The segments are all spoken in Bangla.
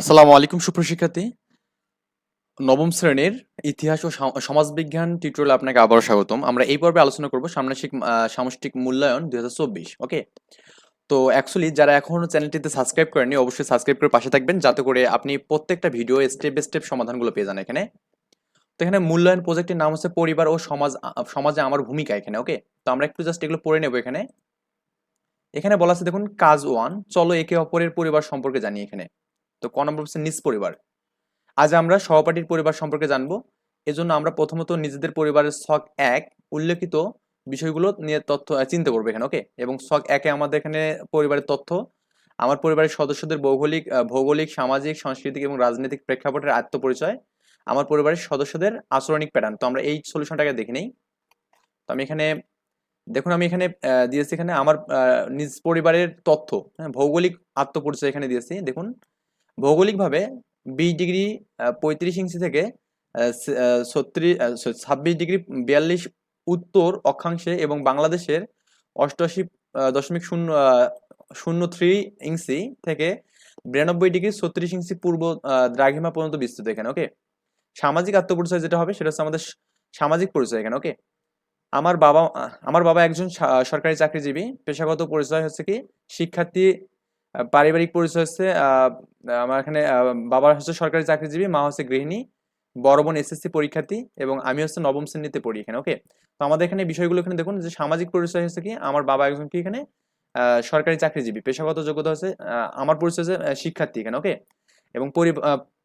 আসসালামু আলাইকুম সুপ্রশিক্ষার্থী নবম শ্রেণির ইতিহাস ও সম- সমাজবিজ্ঞান টিউটোরিয়ালে আপনাকে আবারও স্বাগতম। আমরা এই পর্বে আলোচনা করব সামনাসিক সামষ্টিক মূল্যায়ন দু হাজার চব্বিশ ওকে তো অ্যাকচুয়ালি যারা এখনও চ্যানেলটিতে সাবস্ক্রাইব করেননি, অবশ্যই সাবস্ক্রাইব করে পাশে থাকবেন, যাতে করে আপনি প্রত্যেকটা ভিডিও স্টেপ বাই স্টেপ সমাধানগুলো পেয়ে যান এখানে। তো এখানে মূল্যায়ন প্রজেক্টের নাম হচ্ছে পরিবার ও সমাজ সমাজে আমার ভূমিকা এখানে ওকে তো আমরা একটু জাস্ট এগুলো পড়ে নেব এখানে। এখানে বলা আছে দেখুন, কাজ ওয়ান, চলো একে অপরের পরিবার সম্পর্কে জানি এখানে। তো ক নম্বর হচ্ছে নিজ পরিবার। আজ আমরা সহপাঠীর পরিবার সম্পর্কে জানব। এজন্য আমরা প্রথমত নিজেদের পরিবারের ছক এক উল্লেখিত বিষয়গুলো নিয়ে তথ্য চিন্তা করব এখানে ওকে এবং ছক একে আমাদের এখানে পরিবারের তথ্য, আমার পরিবারের সদস্যদের ভৌগোলিক ভৌগোলিক, সামাজিক, সাংস্কৃতিক এবং রাজনৈতিক প্রেক্ষাপটের আত্মপরিচয়, আমার পরিবারের সদস্যদের আচরণিক প্যাটার্ন তো আমরা এই সলিউশনটাকে দেখে নেই। তো আমি এখানে, দেখুন আমি এখানে দিয়েছি এখানে আমার নিজ পরিবারের তথ্য হ্যাঁ ভৌগোলিক আত্মপরিচয় এখানে দিয়েছি, দেখুন। ভৌগোলিকভাবে বিশ ডিগ্রি পঁয়ত্রিশ ইঞ্চি থেকে ছত্রিশ ছাব্বিশ ডিগ্রি বিয়াল্লিশ উত্তর অক্ষাংশে এবং বাংলাদেশের অষ্টআশি দশমিক শূন্য শূন্য থ্রি ইঞ্চি থেকে বিরানব্বই ডিগ্রি ছত্রিশ ইঞ্চি পূর্ব দ্রাঘিমা পর্যন্ত বিস্তৃত এখানে ওকে সামাজিক আত্মপরিচয় যেটা হবে সেটা হচ্ছে আমাদের সামাজিক পরিচয় এখানে ওকে আমার বাবা আমার বাবা একজন সরকারি চাকরিজীবী। পেশাগত পরিচয় হচ্ছে কি? শিক্ষার্থী পারিবারিক পরিচয় হচ্ছে আমার এখানে আহ, বাবা হচ্ছে সরকারি চাকরিজীবী মা হচ্ছে গৃহিণী বড় বোন এসএসসি পরীক্ষার্থী এবং আমি হচ্ছে নবম শ্রেণীতে পড়ি এখানে ওকে তো আমাদের এখানে বিষয়গুলো এখানে দেখুন যে সামাজিক পরিচয় হচ্ছে কি আমার বাবা একজন কি এখানে সরকারি চাকরিজীবী পেশাগত যোগ্যতা হচ্ছে আমার পরিচয় হচ্ছে শিক্ষার্থী এখানে ওকে এবং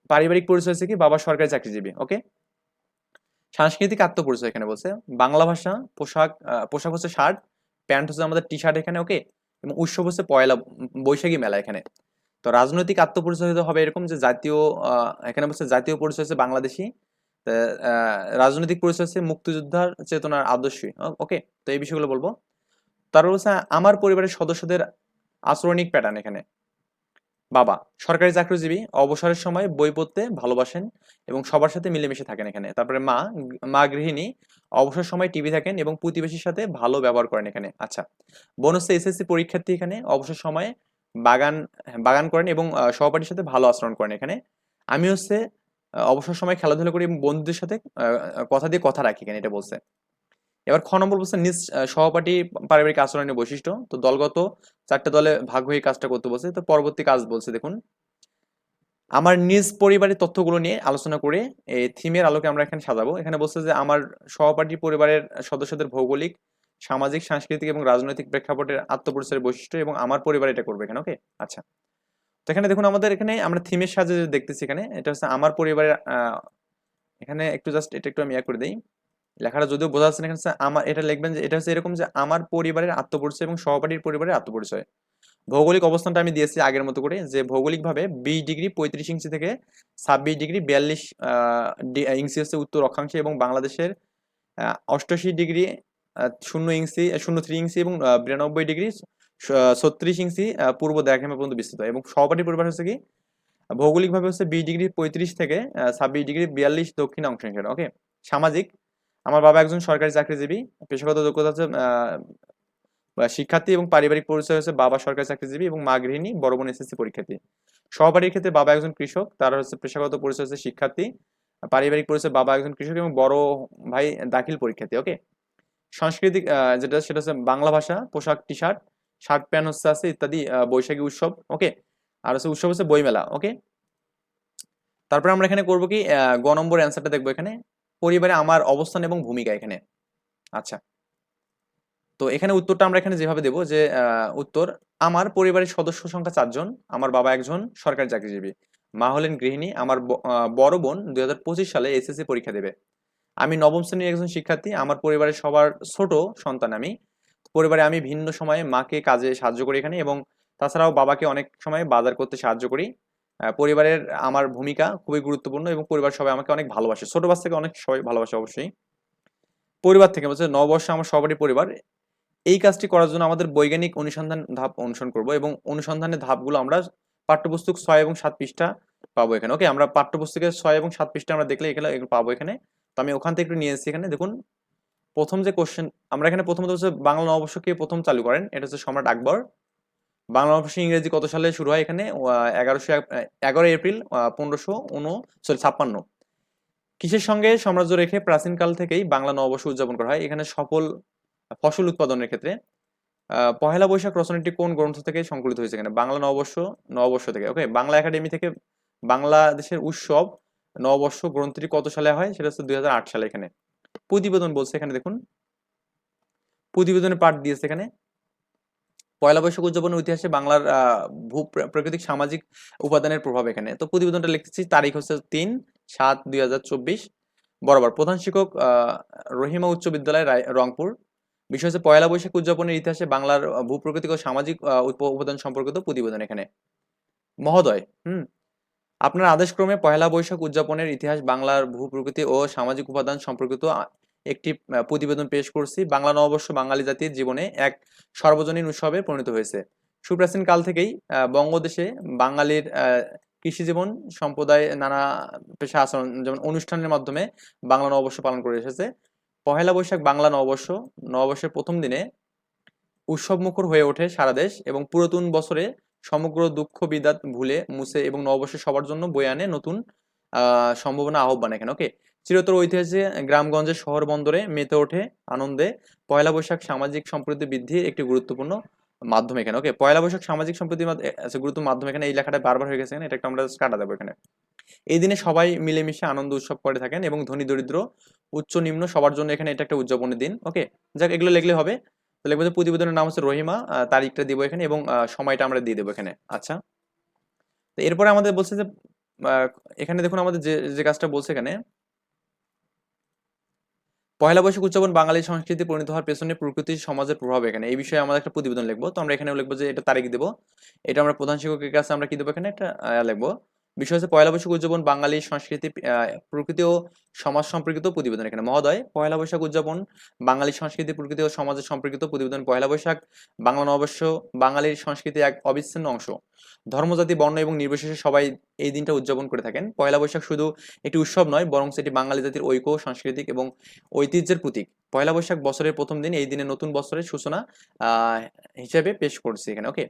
পারিবারিক পরিচয় হচ্ছে কি বাবা সরকারি চাকরিজীবী ওকে সাংস্কৃতিক আত্মপরিচয় এখানে বলছে বাংলা ভাষা পোশাক পোশাক হচ্ছে শার্ট প্যান্ট হচ্ছে আমাদের টি শার্ট এখানে ওকে এবং উৎসব হচ্ছে পয়লা বৈশাখী মেলা এখানে। তো রাজনৈতিক আত্মপরিচয় হবে এরকম যে জাতীয় এখানে বলছে জাতীয় পরিচয় হচ্ছে বাংলাদেশি রাজনৈতিক পরিচয় হচ্ছে মুক্তিযোদ্ধার চেতনার আদর্শী। ওকে, তো এই বিষয়গুলো বলব। তারপর হচ্ছে আমার পরিবারের সদস্যদের আচরণিক প্যাটার্ন এখানে। বাবা, সরকারি চাকরিজীবী, অবসরের সময় বই পড়তে ভালোবাসেন এবং সবার সাথে মিলেমিশে থাকেন এখানে। তারপরে মা মা গৃহিণী অবসর সময় টিভি থাকেন এবং প্রতিবেশীর সাথে ভালো ব্যবহার করেন এখানে। আচ্ছা বোন হচ্ছে এসএসসি পরীক্ষার্থী এখানে অবসর সময়ে বাগান বাগান করেন এবং সহপাঠীর সাথে ভালো আচরণ করেন এখানে। আমি হচ্ছে অবসর সময় খেলাধুলা করি বন্ধুদের সাথে কথা দিয়ে কথা রাখি এখানে, এটা বলছে। এবার খ নম্বর বলছে, নিজ সহপাঠী পারিবারিক আচরণের বৈশিষ্ট্য। তো দলগত চারটে দলে ভাগ হয়ে কাজটা করতে বলছে। তো পরবর্তী কাজ বলছে, দেখুন। আমার নিজ পরিবারের তথ্যগুলো নিয়ে আলোচনা করে এই থিমের আলোকে আমরা এখানে সাজাবো। এখানে বলছে যে, আমার সহপাঠী পরিবারের সদস্যদের ভৌগোলিক, সামাজিক, সাংস্কৃতিক এবং রাজনৈতিক প্রেক্ষাপটের আত্মপরিচয়ের বৈশিষ্ট্য এবং আমার পরিবার এটা করবে এখানে ওকে আচ্ছা। তো এখানে দেখুন আমাদের এখানে আমরা থিমের সাহায্যে যে দেখতেছি এখানে, এটা হচ্ছে আমার পরিবারের এখানে একটু জাস্ট এটা একটু আমি ইয়া করে দিই। লেখাটা যদিও বোঝা যাচ্ছে না, এখানে আমার, এটা লিখবেন যে, এটা হচ্ছে এরকম যে, আমার পরিবারের আত্মপরিচয় এবং সহপাঠীর পরিবারের আত্মপরিচয়। ভৌগোলিক অবস্থানটা আমি দিয়েছি আগের মতো করে, যে ভৌগোলিকভাবে বিশ ডিগ্রি পঁয়ত্রিশ ইঞ্চি থেকে ছাব্বিশ ডিগ্রি বিয়াল্লিশ ইঞ্চি হচ্ছে উত্তর অক্ষাংশে এবং বাংলাদেশের অষ্টআশি ডিগ্রি শূন্য ইঞ্চি শূন্য থ্রি ইঞ্চি এবং বিরানব্বই ডিগ্রি ছত্রিশ ইঞ্চি পূর্ব দ্রাঘিমা পর্যন্ত বিস্তৃত এবং সহপাঠী পরিবার হচ্ছে কি, ভৌগোলিকভাবে হচ্ছে বিশ ডিগ্রি পঁয়ত্রিশ থেকে ছাব্বিশ ডিগ্রি বিয়াল্লিশ দক্ষিণ অংশাংশের ওকে সামাজিক, আমার বাবা একজন সরকারি চাকরিজীবী, পেশাগত যোগ্যতা হচ্ছে শিক্ষার্থী এবং পারিবারিক পরিচয় হচ্ছে বাবা সরকারি চাকরিজীবী এবং মা গৃহিণী, বড় বোন এসএসসি পরীক্ষার্থী। সহপাঠীর ক্ষেত্রে বাবা একজন কৃষক, তার হচ্ছে পেশাগত পরিচয় হচ্ছে শিক্ষার্থী, পারিবারিক পরিচয় বাবা একজন কৃষক এবং বড় ভাই দাখিল পরীক্ষার্থী ওকে সাংস্কৃতিক যেটা সেটা হচ্ছে বাংলা ভাষা, পোশাক টি শার্ট শার্ট প্যান্ট, হচ্ছে আছে ইত্যাদি বৈশাখী উৎসব ওকে আর হচ্ছে উৎসব হচ্ছে বইমেলা ওকে তারপরে আমরা এখানে করব কি গ নম্বর অ্যান্সারটা দেখব এখানে। পরিবারে আমার অবস্থান এবং ভূমিকা এখানে। আচ্ছা তো এখানে উত্তরটা আমরা এখানে যেভাবে দেবো যে উত্তর, আমার পরিবারের সদস্য সংখ্যা চারজন, আমার বাবা একজন, সরকারি চাকরিজীবী। মা হলেন গৃহিণী, আমার বড় বোন দুই হাজার পঁচিশ সালে এসএসসি পরীক্ষা দেবে। আমি নবম শ্রেণির একজন শিক্ষার্থী, আমার পরিবারের সবার ছোট সন্তান আমি। পরিবারে আমি ভিন্ন সময়ে মাকে কাজে সাহায্য করি এখানে এবং তাছাড়াও বাবাকে অনেক সময় বাজার করতে সাহায্য করি। পরিবারের আমার ভূমিকা খুবই গুরুত্বপূর্ণ এবং পরিবার সবাই আমাকে অনেক ভালোবাসে। ছোট বাচ্চা থেকে অনেক সবাই ভালোবাসে অবশ্যই। পরিবার থেকে বলছে, নববর্ষে আমার সবারই পরিবার। এই কাজটি করার জন্য আমাদের বৈজ্ঞানিক অনুসন্ধান ধাপ অনুসরণ করব এবং অনুসন্ধানের ধাপগুলো আমরা পাঠ্যপুস্তক ছয় এবং সাত পৃষ্ঠা পাবো এখানে। ওকে, আমরা পাঠ্যপুস্তকের ছয় এবং সাত পৃষ্ঠা আমরা দেখলে এগুলো পাবো এখানে। তো আমি ওখান থেকে একটু নিয়ে এসেছি এখানে। দেখুন, প্রথম যে কোশ্চেন আমরা এখানে প্রথমত হচ্ছে বাংলা নববর্ষকে প্রথম চালু করেন। এটা হচ্ছে সম্রাট আকবর। বাংলা নববর্ষ ইংরেজি কত সালে শুরু হয় এখানে? এগারোশো এগারো এপ্রিল পনেরোশো উনো সরি ছাপ্পান্ন। কিসের সঙ্গে সাম্রাজ্য রেখে প্রাচীনকাল থেকেই বাংলা নববর্ষ উদযাপন করা হয়? এখানে সফল ফসল উৎপাদনের ক্ষেত্রে পহেলা বৈশাখ রচনাটি কোন গ্রন্থ থেকে সংকলিত হয়েছে এখানে বাংলা নববর্ষ নববর্ষ থেকে। ওকে বাংলা একাডেমি থেকে বাংলাদেশের উৎসব নববর্ষ গ্রন্থটি কত সালে হয়? সেটা হচ্ছে দুই সালে এখানে। প্রতিবেদন বলছে এখানে, দেখুন। প্রতিবেদনের পাঠ দিয়েছে এখানে। পয়লা বৈশাখ উদযাপনের ইতিহাসে বাংলার ভূ প্রাকৃতিক সামাজিক উপাদানের প্রভাব এখানে। তো প্রতিবেদনটা লিখতেছি, তারিখ হচ্ছে তিন সাত দুই বরাবর। প্রধান শিক্ষক রহিমা উচ্চ বিদ্যালয় রংপুর। বিষয় হচ্ছে পয়লা বৈশাখ উদযাপনের ইতিহাসে বাংলার ভূপ্রাকৃতিক ও সামাজিক উপাদান সম্পর্কিত প্রতিবেদন এখানে। মহোদয় হুম? আপনার আদেশক্রমে পয়লা বৈশাখ উদযাপনের ইতিহাস বাংলার ভূপ্রকৃতি ও সামাজিক উপাদান সম্পর্কিত একটি প্রতিবেদন পেশ করছি। বাংলা নববর্ষ বাঙালি জাতির জীবনে এক সর্বজনীন উৎসবে পরিণত হয়েছে। সুপ্রাচীন কাল থেকেই বঙ্গদেশে বাঙালির আহ, কৃষি জীবন সম্প্রদায় নানা পেশা আচরণ যেমন অনুষ্ঠানের মাধ্যমে বাংলা নববর্ষ পালন করে এসেছে। পহেলা বৈশাখ বাংলা নববর্ষ। নববর্ষের প্রথম দিনে উৎসবমুখর হয়ে ওঠে সারা দেশ এবং পুরাতন বছরে সমগ্র দুঃখ, বিদাত ভুলে, মুছে এবং নববর্ষে সবার জন্য বয়ে আনে নতুন সম্ভাবনা, আহ্বান এখানে ওকে চিরতর ঐতিহাসে গ্রামগঞ্জের শহর বন্দরে মেতে ওঠে আনন্দে। পয়লা বৈশাখ সামাজিক সম্প্রীতি বৃদ্ধি একটি গুরুত্বপূর্ণ মাধ্যম এখানে। ওকে পয়লা বৈশাখ সামাজিক সম্প্রীতির গুরুত্ব মাধ্যম এখানে, এই লেখাটা বারবার হয়ে গেছে, এটা একটা আমরা কাটা দেবো এখানে। এই দিনে সবাই মিলেমিশে আনন্দ উৎসব করে থাকেন এবং ধনী দরিদ্র, উচ্চ নিম্ন সবার জন্য এখানে এটা একটা উদযাপনের দিন। ওকে যাক, এগুলো লিখলে হবে। তো যে প্রতিবেদনের নাম হচ্ছে রহিমা তারিখটা দিব এখানে এবং সময়টা আমরা দিয়ে দেবো এখানে। আচ্ছা। তো এরপরে আমাদের বলছে যে এখানে দেখুন আমাদের যে যে কাজটা বলছে এখানে পয়লা বৈশাখ উদযাপন বাঙালি সংস্কৃতি পরিণত হওয়ার পেছনে প্রকৃতি সমাজের প্রভাব এখানে। এই বিষয়ে আমাদের একটা প্রতিবেদন লিখব। তো আমরা এখানে লিখব যে এটা তারিখ দেবো। এটা আমরা প্রধান শিক্ষকের কাছে আমরা কি দেবো এখানে? একটা লিখব। বিষয় হচ্ছে পয়লা বৈশাখ উদযাপন বাঙালি সংস্কৃতি প্রকৃতি ও সমাজ সম্পর্কিত প্রতিবেদন এখানে। মহোদয়, পয়লা বৈশাখ উদযাপন বাঙালি সংস্কৃতি, প্রকৃতি ও সমাজের সম্পর্কিত প্রতিবেদন পয়লা বৈশাখ, বাংলা নববর্ষ, বাঙালির সংস্কৃতির এক অবিচ্ছিন্ন অংশ। ধর্মজাতি, বর্ণ এবং নির্বিশেষে সবাই এই দিনটা উদযাপন করে থাকেন। পয়লা বৈশাখ শুধু একটি উৎসব নয় বরং সেটি বাঙালি জাতির ঐক্য, সাংস্কৃতিক এবং ঐতিহ্যের প্রতীক। পয়লা বৈশাখ বছরের প্রথম দিন এই দিনে নতুন বছরের সূচনা হিসেবে পেশ করছে এখানে ওকে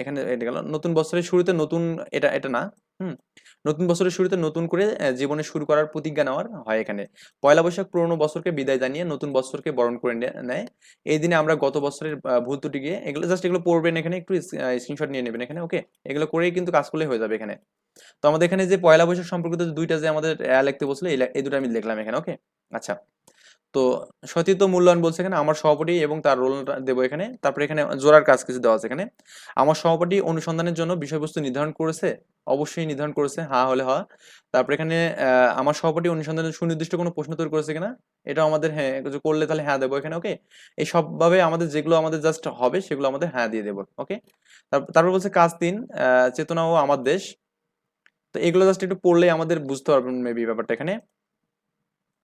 এখানে এটা গেল। নতুন বছরের শুরুতে নতুন, এটা এটা না, হুম? নতুন বছরের শুরুতে নতুন করে জীবনে শুরু করার প্রতিজ্ঞা নেওয়ার হয় এখানে। পয়লা বৈশাখ পুরনো বছরকে বিদায় জানিয়ে নতুন বছরকে বরণ করে নেয়। এই দিনে আমরা গত বছরের ভুল ত্রুটি গিয়ে এগুলো জাস্ট এগুলো পড়বেন এখানে, একটু স্ক্রিনশট নিয়ে নেবেন এখানে ওকে এগুলো করেই কিন্তু কাজ করলে হয়ে যাবে এখানে। তো আমাদের এখানে যে পয়লা বৈশাখ সম্পর্কিত দুইটা যে আমাদের লিখতে বলছিল এই দুটো আমি লিখলাম এখানে ওকে আচ্ছা। তো সতীর্থ মূল্যায়ন বলছে এখানে, আমার সভাপতি এবং তার রোলটা দেবো এখানে। তারপরে এখানে জোড়ার কাজ কিছু দেওয়া আছে এখানে। আমার সভাপতি অনুসন্ধানের জন্য বিষয়বস্তু নির্ধারণ করেছে? অবশ্যই নির্ধারণ করেছে, হা হলে হা তারপরে এখানে আমার সভাপতি অনুসন্ধানের সুনির্দিষ্ট কোনো প্রশ্ন তৈরি করেছে কিনা? এটা আমাদের হ্যাঁ কিছু করলে তাহলে হ্যাঁ দেবো এখানে, ওকে? এই সবভাবে আমাদের যেগুলো আমাদের জাস্ট হবে, সেগুলো আমাদের হ্যাঁ দিয়ে দেবো, ওকে? তারপর বলছে কাজ তিন চেতনা ও আমার দেশ। তো এগুলো জাস্ট একটু পড়লে আমাদের বুঝতে পারবেন মেবি ব্যাপারটা এখানে।